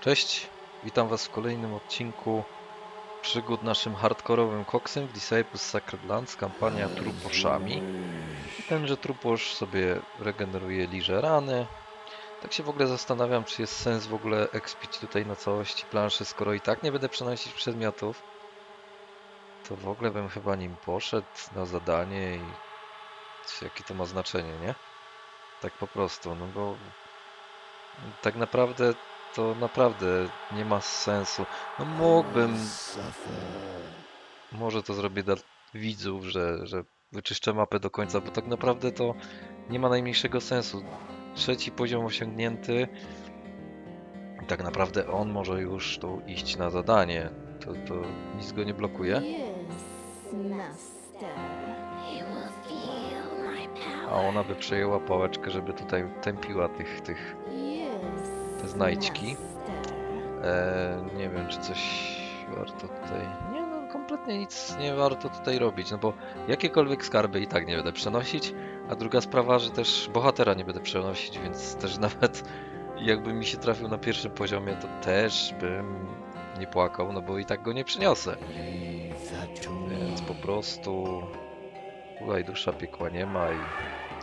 Cześć, witam Was w kolejnym odcinku przygód naszym hardkorowym koksem w Disciples Sacred Lands, kampania truposzami. Tenże truposz sobie regeneruje liże rany. Tak się w ogóle zastanawiam, czy jest sens w ogóle expić tutaj na całości planszy, skoro i tak nie będę przenosić przedmiotów. To w ogóle bym chyba nim poszedł na zadanie i jakie to ma znaczenie, nie? Tak po prostu, no bo tak naprawdę to naprawdę nie ma sensu. No mógłbym, może to zrobię dla widzów, że, że wyczyszczę mapę do końca, bo tak naprawdę to nie ma najmniejszego sensu. Trzeci poziom osiągnięty. I tak naprawdę on może już tu iść na zadanie. To, to nic go nie blokuje. A ona by przejęła pałeczkę, żeby tutaj tępiła tych, tych znajdźki. E, nie wiem, czy coś warto tutaj. Nie, no kompletnie nic nie warto tutaj robić, no bo jakiekolwiek skarby i tak nie będę przenosić. A druga sprawa, że też bohatera nie będę przenosić, więc też nawet jakby mi się trafił na pierwszym poziomie, to też bym nie płakał, no bo i tak go nie przyniosę. Więc po prostu tutaj dusza piekła nie ma i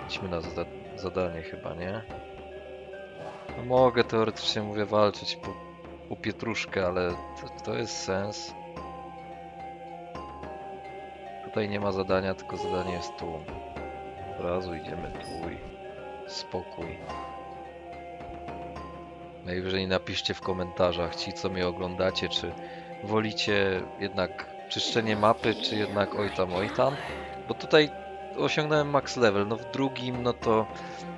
idźmy na zada zadanie chyba, nie? No mogę teoretycznie, mówię, walczyć po, po pietruszkę, ale to, to jest sens. Tutaj nie ma zadania, tylko zadanie jest tu. Od razu idziemy tu i spokój. Najwyżej napiszcie w komentarzach ci, co mnie oglądacie, czy wolicie jednak czyszczenie mapy, czy jednak oj tam, oj tam. Bo tutaj osiągnąłem max level, no w drugim, no to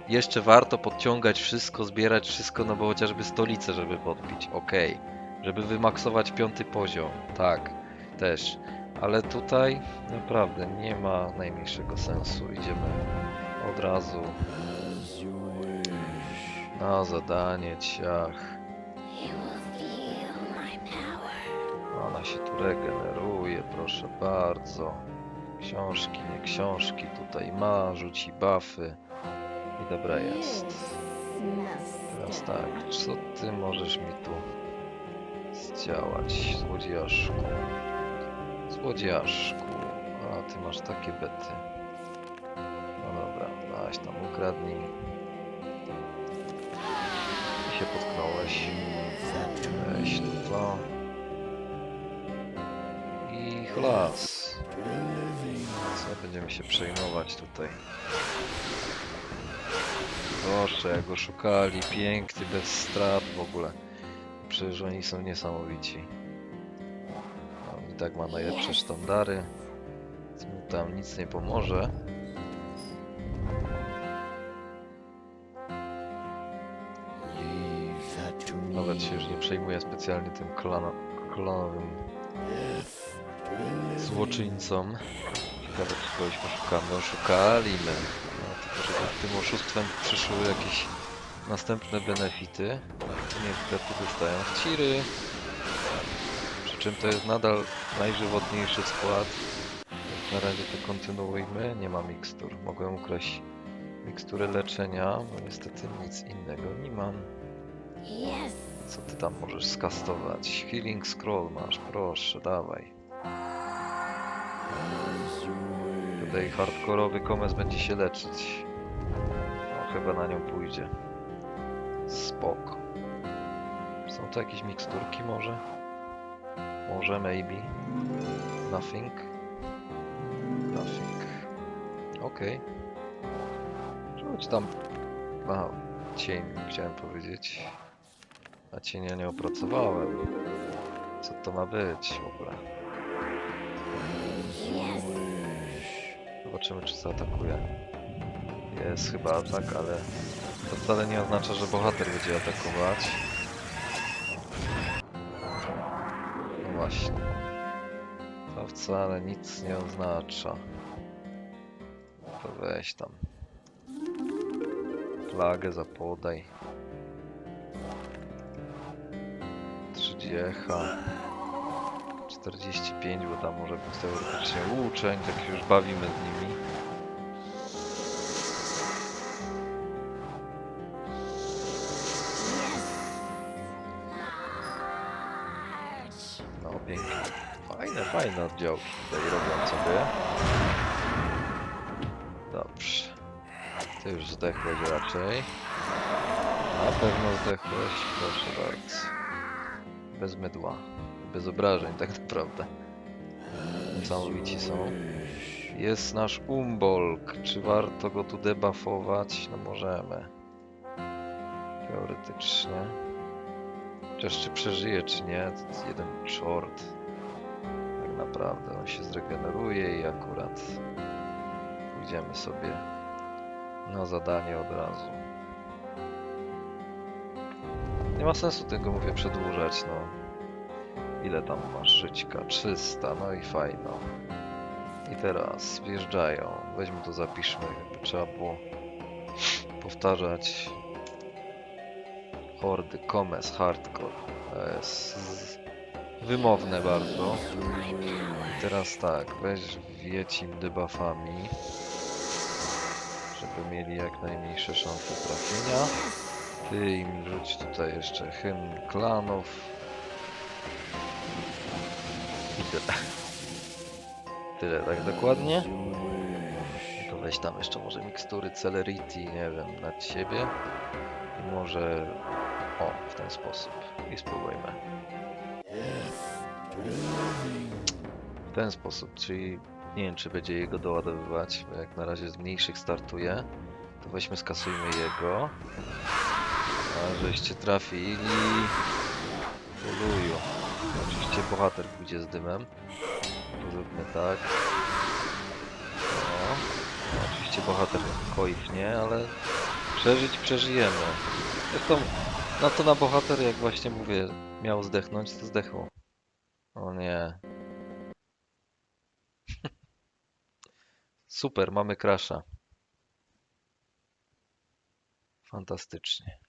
jeszcze warto podciągać wszystko, zbierać wszystko, no bo chociażby stolicę, żeby podbić, okej. Żeby wymaksować piąty poziom, tak, też. Ale tutaj naprawdę nie ma najmniejszego sensu. Idziemy od razu na zadanie, ciach. Ona się tu regeneruje, proszę bardzo. Książki, nie książki, tutaj ma, rzuci buffy. I dobra jest. Teraz tak, co ty możesz mi tu zdziałać, złodziejaszku? Złodziejaszku, a ty masz takie bety. No dobra, weź tam ukradnij. I się potknąłeś. Weź to. I chlas. Co będziemy się przejmować tutaj? Proszę, jak go szukali, piękny, bez strat w ogóle. Przecież oni są niesamowici. On i tak ma najlepsze sztandary, więc mu tam nic nie pomoże. Nawet się już nie przejmuje specjalnie tym klano, klonowym złoczyńcom. Ciekawe, czy kogoś poszukamy. Oszukali my. No, tylko, że tym oszustwem przyszły jakieś następne benefity. Niestety dostają wciry. Przy czym to jest nadal najżywotniejszy skład. Więc na razie to kontynuujmy. Nie ma mikstur. Mogłem ukraść mikstury leczenia, bo niestety nic innego nie mam. Co ty tam możesz skastować? Healing Scroll masz, proszę, dawaj. Tutaj hardkorowy komes będzie się leczyć. No, chyba na nią pójdzie. Spoko. Są to jakieś miksturki może? Może, maybe. Nothing. Nothing. Okej. Rzuć tam... Aha, cień chciałem powiedzieć. A cienia nie opracowałem. Co to ma być w ogóle? yes, Zobaczymy, czy zaatakuje. Jest chyba atak, ale to wcale nie oznacza, że bohater będzie atakować. No właśnie. To wcale nic nie oznacza. To weź tam. Plagę zapodaj. Trzydziecha. 45, bo tam może być teoretycznie uczeń, tak już bawimy z nimi. No pięknie. Fajne, fajne oddziałki tutaj robią sobie. Dobrze. Ty już zdechłeś raczej. Na pewno zdechłeś. Proszę bardzo. Bez mydła. Bez obrażeń tak naprawdę. Niesamowici są. Jest nasz Umbolk. Czy warto go tu debuffować? No możemy. Teoretycznie. Chociaż czy przeżyje, czy nie, to jest jeden short. Tak naprawdę on się zregeneruje i akurat pójdziemy sobie na zadanie od razu. Nie ma sensu tego, mówię, przedłużać, no. Ile tam masz żyćka? 300, no i fajno. I teraz wjeżdżają. Weźmy to, zapiszmy, jakby trzeba było powtarzać. Hordy, Comes, Hardcore. To jest wymowne bardzo. I teraz tak, weź wjedź im debuffami, żeby mieli jak najmniejsze szanse trafienia. Ty im rzuć tutaj jeszcze hymn klanów. I tyle. Tyle, tak dokładnie. To weź tam jeszcze może mikstury Celerity, nie wiem, nad siebie. I może... O, w ten sposób. I spróbujmy. W ten sposób, czyli nie wiem, czy będzie jego doładowywać, bo jak na razie z mniejszych startuje, to weźmy, skasujmy jego. A żeście trafili... Uluju. Bohater pójdzie z dymem. Zróbmy tak. No, oczywiście bohater koifnie, ale przeżyć przeżyjemy. Zresztą na to na bohater, jak właśnie mówię, miał zdechnąć, to zdechło. O nie. Super, mamy crasha. Fantastycznie.